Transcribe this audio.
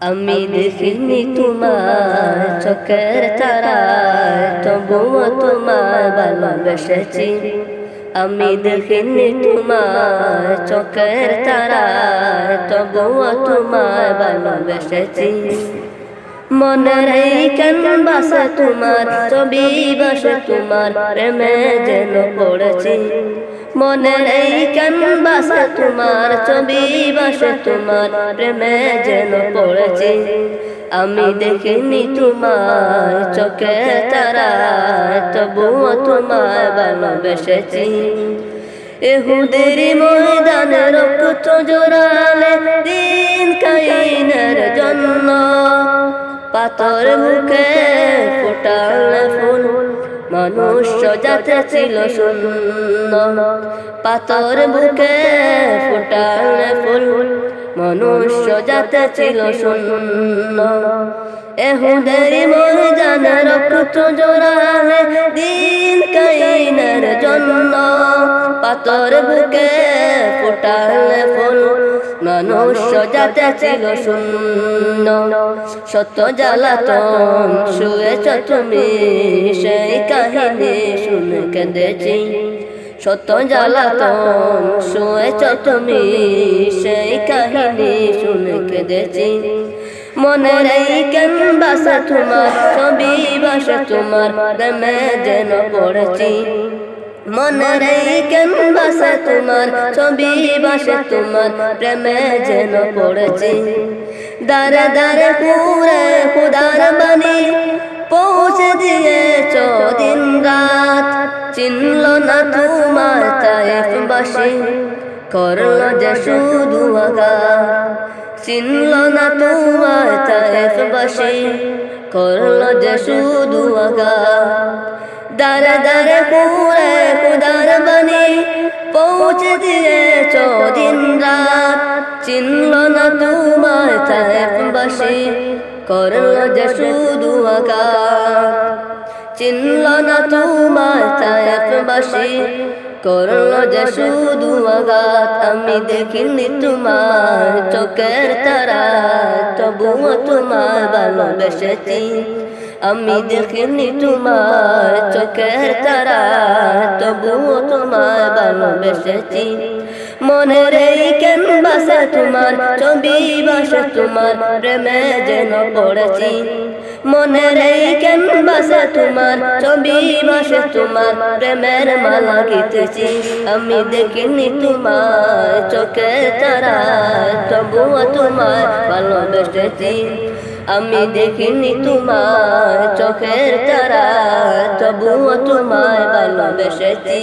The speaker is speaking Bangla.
আমি দেখিনি তোমার চোখের তারা তবুও তোমার ভালোবেসেছি। আমি দেখিনি তোমার চোখের তারা তবুও তোমার ভালোবেসেছি। এই কেন বাসে তোমার, ছবি বাসে তোমার প্রেমে যেন পড়েছি। মনের এই কেন বাসে তোমার ছবি বাসে, তোমার প্রেমে যেন পড়েছি। আমি দেখিনি তোমার চোখে তারা তবুও তোমার ভালোবেসেছি। এহুদের ময়দানে রক্ত জোরালে দিন কাইনের জন্য, পাথর মুখে ফোটালে ফুল। মানুষ যাতে ছিল শূন্য পাথর মুখে ফোটালে ফুল। মনুষ্য যাতে ছিল শূন্য এহুদের ময়দানে রক্ত জোরালে দিন কাইনের জন্য। পাথর বুকে ফোটালে ফুল। মানুষ যাতে ছিল শূন্য, সত্য জ্বালাতন শুয়েছ তুমি সেই কাহিনী শুনে কেঁদেছি। সত্য জ্বালাতন শুয়েছ তুমি সেই কাহিনী শুনে কেঁদেছি। মনের এই কেন বাসা তোমার ছবি বাসা, তোমার প্রেমে যেন পড়েছি। মনের কেন বাসা তোমার, ছবি বাসা তোমার, প্রেমে যেন পড়েছি। দারে দারে পুরে খুদার বাণী পৌঁছে দিয়েছ দিন রাত চিনল না তোমার তাইফ বাসী, করল যে শুধু আঘাত। চিনল না তোমার তাইফ বাসী করল যে শুধু দারে দারে পুরে খুদার বাণী পৌঁছে দিয়ে চিন রাত চিনল না তোমার তাইফ বাসী করল যে শুধু আঘাত। চিনল না তোমার তাইফ বাসী করল যে শুধু আঘাত, আমি দেখিনি তোমার চোখের তারা। তবুও তোমার ভালোবেসেছি, আমি দেখিনি তোমার চোখের তারা। তবুও তোমার ভালোবেসেছি। মনের এই কেন বাসা তোমার ছবি, বাসা তোমার প্রেমে যেন পড়েছি। এই কেন বাসা তোমার, ছবি বাসা তোমার, প্রেমের মালা গীতেছি আমি দেখিনি তোমার চোখের তারা, তবুও তোমার ভালোবেসেছি। আমি দেখিনি তোমার চোখের তারা, তবুও তোমার ভালোবেসেছি।